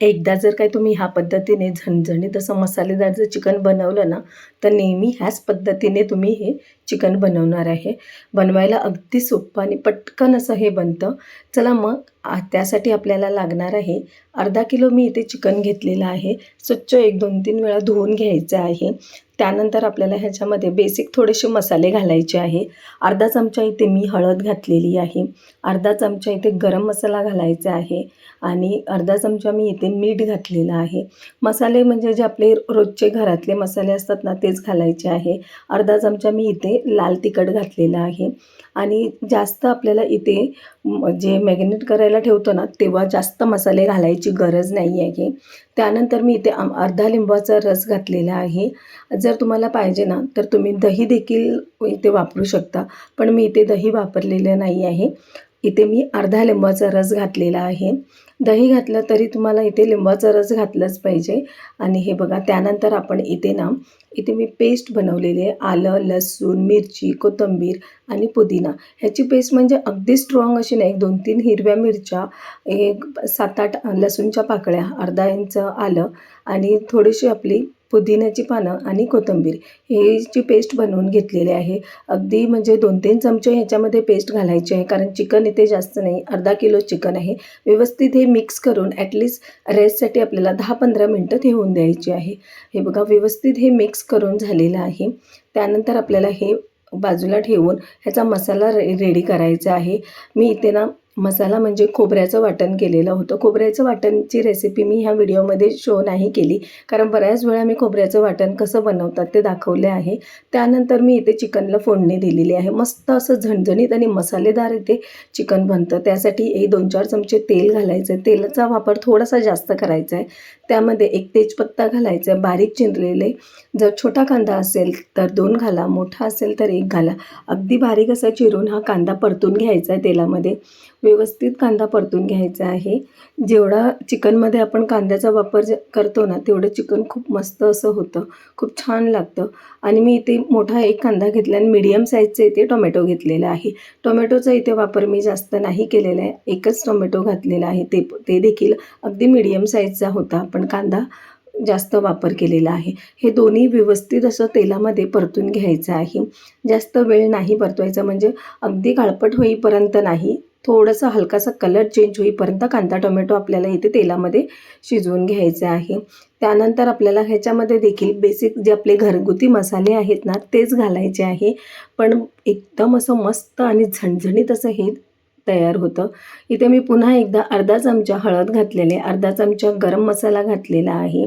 एकदा जर काय तुम्ही ह्या पद्धतीने झणझणीत असं मसालेदार जर चिकन बनवलं ना तर नेहमी ह्याच पद्धतीने तुम्ही हे चिकन बनवणार आहे. बनवायला अगदी सोपं आणि पटकन असं हे बनतं. चला मग त्यासाठी आपल्याला लागणार आहे अर्धा किलो मी इथे चिकन घेतलेलं आहे. स्वच्छ एक दोन तीन वेळा धुवून घ्यायचं आहे. त्यानंतर आपल्याला ह्याच्यामध्ये बेसिक थोडेसे मसाले घालायचे आहे. अर्धा चमचा इथे मी हळद घातलेली आहे. अर्धा चमचा इथे गरम मसाला घालायचा आहे. आणि अर्धा चमचा मी इथे मीठ घातलेलं आहे. मसाले म्हणजे जे आपले रोजचे घरातले मसाले असतात ना तेच घालायचे आहे. अर्धा चमचा मी इथे लाल तिखट घातलेलं आहे. आणि जास्त आपल्याला इथे जे मॅगिनेट करायला ठेवतो ना तेव्हा जास्त मसाले घालायची गरज नाही आहे. त्यानंतर मी इथे आम- अर्धा लिंबाचा रस घातलेला आहे. जर तुम्हाला पाहिजे ना तर तुम्ही दही देखील इथे वापरू शकता पण मी इथे दही वापरलेलं नाही आहे. इथे मी अर्धा लिंबाचा रस घातलेला आहे. दही घातलं तरी तुम्हाला इथे लिंबाचा रस घातलंच पाहिजे. आणि हे बघा त्यानंतर आपण इथे ना इथे मी पेस्ट बनवलेली आहे. आलं लसूण मिरची कोथिंबीर आणि पुदिना. ह्याची पेस्ट म्हणजे अगदी स्ट्रॉंग अशी नाही. एक दोन तीन हिरव्या मिरच्या एक सात आठ लसूणच्या पाकळ्या अर्धा इंच आलं आणि थोडीशी आपली पुदिन्याची पानं आणि कोथिंबीर ह्याची पेस्ट बनवून घेतलेली आहे. अगदी म्हणजे दोन तीन चमचे ह्याच्यामध्ये पेस्ट घालायची आहे. कारण चिकन इथे जास्त नाही अर्धा किलो चिकन आहे. व्यवस्थित हे मिक्स करून ॲटलिस्ट रेस्टसाठी आपल्याला दहा पंधरा मिनटं ठेवून द्यायची आहे. हे बघा व्यवस्थित हे मिक्स करून झालेलं आहे. त्यानंतर आपल्याला हे बाजूला ठेवून ह्याचा मसाला रे रेडी करायचा आहे. मी इथे ना मसाला म्हणजे खोबऱ्याचं वाटण केलेलं होतं. खोबऱ्याचं वाटणची रेसिपी मी ह्या व्हिडिओमध्ये शो नाही केली. कारण बऱ्याच वेळा मी खोबऱ्याचं वाटण कसं बनवतात ते दाखवले आहे. त्यानंतर मी इथे चिकनला फोडणी दिलेली आहे. मस्त असं झणझणीत आणि मसालेदार इथे चिकन बनतं. त्यासाठी एक दोन चार चमचे तेल घालायचं. आहे तेलाचा वापर थोडासा जास्त करायचा आहे. त्यामध्ये एक तेजपत्ता घालायचा आहे. बारीक चिरलेले जर छोटा कांदा असेल तर दोन घाला. मोठा असेल तर एक घाला. अगदी बारीक असा चिरून हा कांदा परतून घ्यायचा आहे तेलामध्ये. व्यवस्थित कांदा परतून घ्यायचा आहे. जेवढा चिकनमध्ये आपण कांद्याचा वापर ज करतो ना तेवढं चिकन खूप मस्त असं होतं. खूप छान लागतं. आणि मी इथे मोठा एक कांदा घेतला आणि मीडियम साईजचे इथे टोमॅटो घेतलेला आहे. टोमॅटोचा इथे वापर मी जास्त नाही केलेला आहे. एकच टोमॅटो घातलेला आहे. ते ते देखील अगदी मीडियम साईजचा होता. पण कांदा जास्त वापर केलेला आहे. हे दोन्ही व्यवस्थित असं तेलामध्ये परतून घ्यायचं आहे. जास्त वेळ नाही परतवायचा. म्हणजे अगदी काळपट होईपर्यंत नाही. थोडंसं हलकासा कलर चेंज होईपर्यंत कांदा टोमॅटो आपल्याला इथे तेलामध्ये शिजवून घ्यायचे आहे. त्यानंतर आपल्याला ह्याच्यामध्ये देखील बेसिक जे आपले घरगुती मसाले आहेत ना तेच घालायचे आहे. पण एकदम असं मस्त आणि झणझणीत असं हे तयार होतं. इथे मी पुन्हा एकदा अर्धा चमचा हळद घातलेले अर्धा चमचा गरम मसाला घातलेला आहे.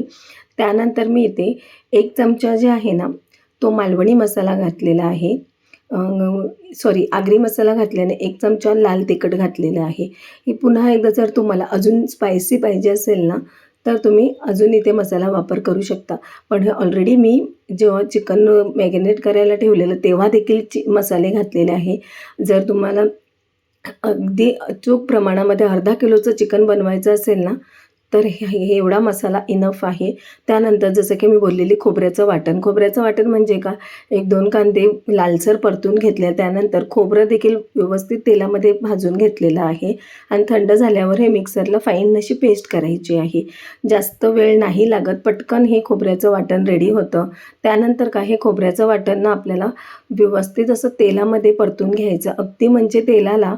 त्यानंतर मी इथे एक चमचा जे आहे ना तो मालवणी मसाला घातलेला आहे. सॉरी आगरी मसाला घातल्याने एक चमचा लाल तिखट घातलेलं आहे. ही पुन्हा एकदा जर तुम्हाला अजून स्पायसी पाहिजे असेल ना तर तुम्ही अजून इथे मसाला वापर करू शकता. पण हे ऑलरेडी मी जेव्हा चिकन मॅगिनेट करायला ठेवलेलं तेव्हा देखील चि मसाले घातलेले आहे. जर तुम्हाला अगदी अचूक प्रमाणामध्ये अर्धा किलोचं चिकन बनवायचं असेल ना तर हे एवढा मसाला इनफ आहे. त्यानंतर जसं की मी बोललेली खोबऱ्याचं वाटण. खोबऱ्याचं वाटण म्हणजे का? एक दोन कांदे लालसर परतून घेतले. त्यानंतर खोबरं देखील व्यवस्थित तेलामध्ये भाजून घेतलेलं आहे. आणि थंड झाल्यावर हे मिक्सरला फाईन अशी पेस्ट करायची आहे. जास्त वेळ नाही लागत. पटकन हे खोबऱ्याचं वाटण रेडी होतं. त्यानंतर का? हे खोबऱ्याचं वाटण ना आपल्याला व्यवस्थित असं तेलामध्ये परतून घ्यायचं. अगदी म्हणजे तेलाला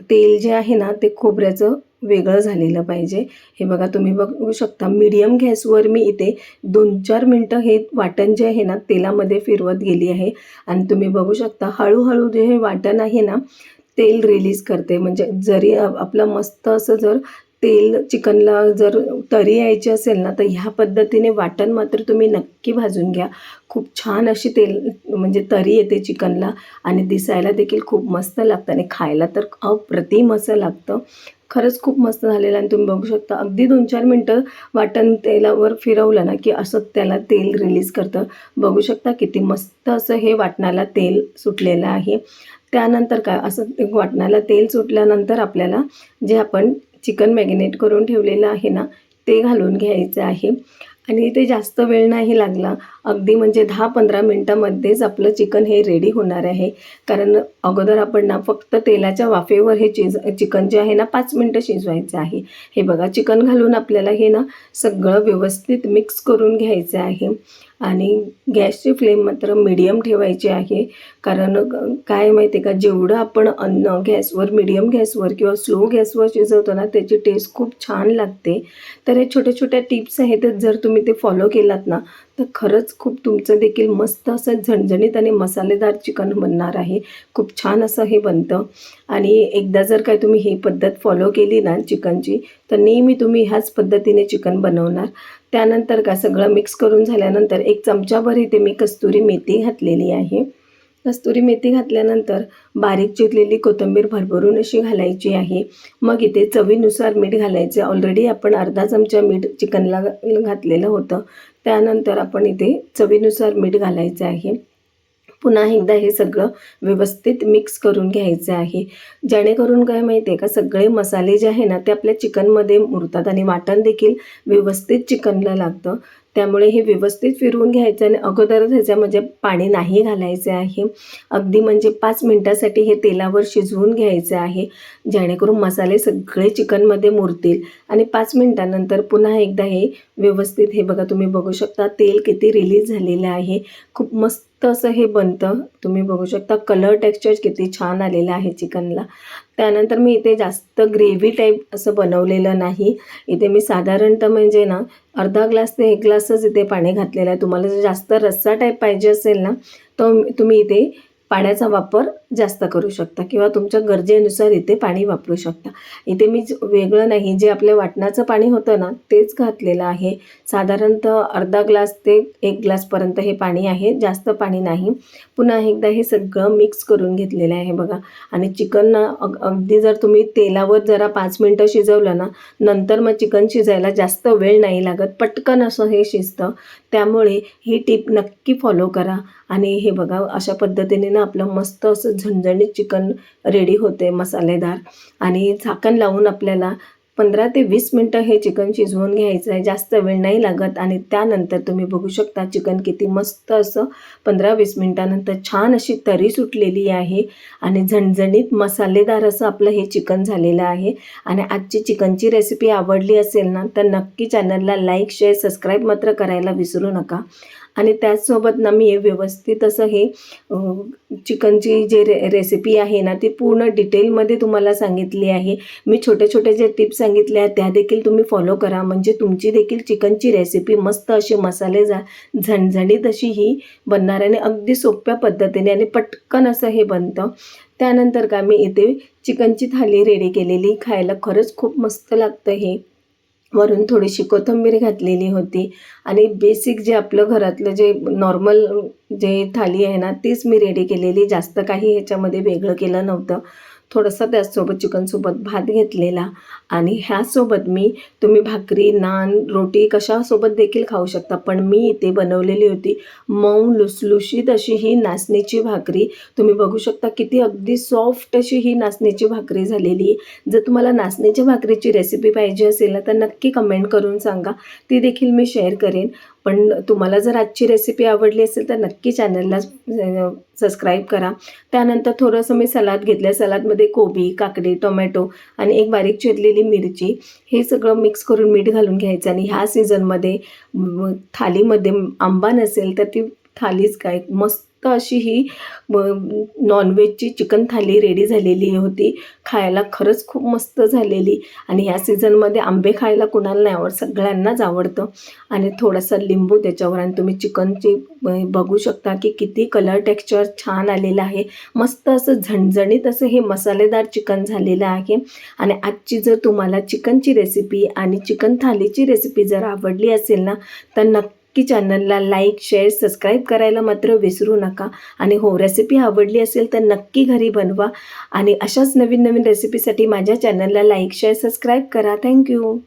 तेल जे आहे ना ते खोबऱ्याचं वेगळं झालेलं पाहिजे. हे बघा तुम्ही बघू शकता मीडियम गॅसवर मी इथे दोन चार मिनटं हे वाटण जे आहे ना तेलामध्ये फिरवत गेली आहे. आणि तुम्ही बघू शकता हळूहळू जे हे वाटण आहे ना तेल रिलीज करते. म्हणजे जरी आपलं मस्त असं जर तेल चिकनला जर तरी यायची असेल ना तर ह्या पद्धतीने वाटण मात्र तुम्ही नक्की भाजून घ्या. खूप छान अशी तेल म्हणजे तरी येते चिकनला. आणि दिसायला देखील खूप मस्त लागतं. आणि खायला तर अप्रतिम असं लागतं. खरंच खूप मस्त झालेलं आणि तुम्ही बघू शकता. अगदी दोन चार मिनटं वाटण तेलावर फिरवलं ना की असं त्याला तेल रिलीज करतं. बघू शकता किती मस्त असं हे वाटणाला तेल सुटलेलं आहे. त्यानंतर काय? असं ते वाटणाला तेल सुटल्यानंतर आपल्याला जे आपण चिकन मॅगिनेट करून ठेवलेलं आहे ना ते घालून घ्यायचं आहे. आणि ते जास्त वेळ नाही लागला. अगदी म्हणजे दहा पंधरा मिनटामध्येच आपलं चिकन हे रेडी होणार आहे. कारण अगोदर आपण ना फक्त तेलाच्या वाफेवर हे चिज चिकन जे आहे ना पाच मिनटं शिजवायचं आहे. हे बघा चिकन घालून आपल्याला हे ना सगळं व्यवस्थित मिक्स करून घ्यायचं आहे. आणि गॅसची फ्लेम मात्र मिडियम ठेवायची आहे. कारण काय माहिती आहे का जेवढं आपण अन्न गॅसवर मिडियम गॅसवर किंवा स्लो गॅसवर शिजवतो ना त्याची टेस्ट खूप छान लागते. तर हे छोट्या छोट्या टिप्स आहेत जर तुम्ही तुम्ही ते फॉलो केलात ना तर खरंच खूप तुमचं देखील मस्त असं झणझणीत आणि मसालेदार चिकन बनणार आहे. खूप छान असं हे बनतं. आणि एकदा जर काय तुम्ही ही पद्धत फॉलो केली ना चिकनची तर नेहमी तुम्ही ह्याच पद्धतीने चिकन बनवणार. त्यानंतर का सगळं मिक्स करून झाल्यानंतर एक चमचाभर इथे मी कस्तुरी मेथी घातलेली आहे. कस्तुरी मेथी घातल्यानंतर बारीक चिरलेली कोथिंबीर भरभरून अशी घालायची आहे. मग इथे चवीनुसार मीठ घालायचं. ऑलरेडी आपण अर्धा चमचा मीठ चिकनला घातलेलं होतं. त्यानंतर आपण इथे चवीनुसार मीठ घालायचं आहे. पुन्हा एकदा हे सगळं व्यवस्थित मिक्स करून घ्यायचं आहे. जेणेकरून काय माहिती आहे का सगळे मसाले जे आहे ना ते आपल्या चिकनमध्ये मुरतात आणि वाटण देखील व्यवस्थित चिकनला लागतं. त्यामुळे हे व्यवस्थित फिरवून घ्यायचं आणि अगोदरच ह्याच्यामध्ये पाणी नाही घालायचे आहे. अगदी म्हणजे पाच मिनटासाठी हे तेलावर शिजवून घ्यायचं आहे. जेणेकरून मसाले सगळे चिकनमध्ये मुरतील. आणि पाच मिनटानंतर पुन्हा एकदा हे व्यवस्थित हे बघा तुम्ही बघू शकता तेल किती रिलीज झालेलं आहे. खूप मस्त असं हे बनतं. तुम्ही बघू शकता कलर टेक्स्चर किती छान आलेलं आहे चिकनला. त्यानंतर मी इथे जास्त ग्रेव्ही टाईप असं बनवलेलं नाही. इथे मी साधारणतः म्हणजे ना अर्धा ग्लास ते एक ग्लासच इथे पाणी घातलेलं आहे. तुम्हाला जर जास्त रस्सा टाईप पाहिजे असेल ना तर तुम्ही इथे पाण्याचा वापर जास्त करू शकता किंवा तुमच्या गरजेनुसार इथे पाणी वापरू शकता. इथे मी वेगळं नाही जे आपल्या वाटणाचं पाणी होतं ना तेच घातलेलं आहे. साधारणतः अर्धा ग्लास ते एक ग्लासपर्यंत हे पाणी आहे जास्त पाणी नाही. पुन्हा एकदा हे सगळं मिक्स करून घेतलेलं आहे बघा. आणि चिकन अग अगदी जर तुम्ही तेलावर जरा पाच मिनटं शिजवलं ना नंतर मग चिकन शिजायला जास्त वेळ नाही लागत. पटकन असं हे शिजतं. त्यामुळे ही टीप नक्की फॉलो करा. आणि हे बघा अशा पद्धतीने ना आपलं मस्त असं झणझणीत चिकन रेडी होते मसालेदार. आणि झाकण लावून आपल्याला पंधरा ते वीस मिनटं हे चिकन शिजवून घ्यायचं आहे. जास्त वेळ नाही लागत आणि त्यानंतर तुम्ही बघू शकता चिकन किती मस्त असं पंधरा वीस मिनटानंतर छान अशी तरी सुटलेली आहे. आणि झणझणीत मसालेदार असं आपलं हे चिकन झालेलं आहे. आणि आजची चिकनची रेसिपी आवडली असेल ना तर नक्की चॅनलला लाईक शेअर सबस्क्राईब मात्र करायला विसरू नका. आणि त्याचसोबत ना मी व्यवस्थित असं हे चिकनची जे रे रेसिपी आहे ना ती पूर्ण डिटेलमध्ये तुम्हाला सांगितली आहे. मी छोटे छोटे जे टिप्स सांगितले आहेत त्या देखील तुम्ही फॉलो करा. म्हणजे तुमची देखील चिकनची रेसिपी मस्त अशी मसाले जा झणझणीत अशी ही बनणार आणि अगदी सोप्या पद्धतीने आणि पटकन असं हे बनतं. त्यानंतर का मी इथे चिकनची थाली रेडी केलेली. खायला खरंच खूप मस्त लागतं हे. वरून थोडीशी कोथिंबीर घातलेली होती. आणि बेसिक जे आपलं घरातलं जे नॉर्मल जे थाली आहे ना तीच मी रेडी केलेली. जास्त काही ह्याच्यामध्ये वेगळं केलं नव्हतं. थोडंसं त्याचसोबत चिकनसोबत भात घेतलेला. आणि ह्यासोबत मी तुम्ही भाकरी नान रोटी कशासोबत देखील खाऊ शकता पण मी इथे बनवलेली होती मऊ लुसलुशीत अशी ही नाचणीची भाकरी. तुम्ही बघू शकता किती अगदी सॉफ्ट अशी ही नाचणीची भाकरी झालेली आहे. जर तुम्हाला नाचणीच्या भाकरीची रेसिपी पाहिजे असेल तर नक्की कमेंट करून सांगा. ती देखील मी शेअर करेन. पण तुम्हाला जर आजची रेसिपी आवडली असेल तर नक्की चॅनलला सबस्क्राईब करा. त्यानंतर थोडंसं मी सलाद घेतलं सलादमध्ये कोबी काकडी टोमॅटो आणि एक बारीक चिरलेली मिरची. हे सगळं मिक्स करून मीठ घालून घ्यायचं आणि ह्या सीझनमध्ये थालीमध्ये आंबा नसेल तर ती थालीच काय? मस्त अशी ही नॉनव्हेजची चिकन थाली रेडी झालेली होती. खायला खरंच खूप मस्त झालेली. आणि ह्या सीझनमध्ये आंबे खायला कुणाला नाही आवडत सगळ्यांनाच आवडतं. आणि थोडासा लिंबू त्याच्यावर आणि तुम्ही चिकनची बघू शकता की किती कलर टेक्स्चर छान आलेलं आहे. मस्त असं झणझणीत असं हे मसालेदार चिकन झालेलं आहे. आणि आजची जर तुम्हाला चिकनची रेसिपी आणि चिकन थालीची रेसिपी जर आवडली असेल ना तर नक्की की चॅनलला लाईक शेअर सबस्क्राईब करायला मात्र विसरू नका. आणि हो रेसिपी आवडली असेल तर नक्की घरी बनवा. आणि अशाच नवीन नवीन रेसिपीसाठी माझ्या चॅनलला लाईक शेअर सबस्क्राईब करा. Thank you.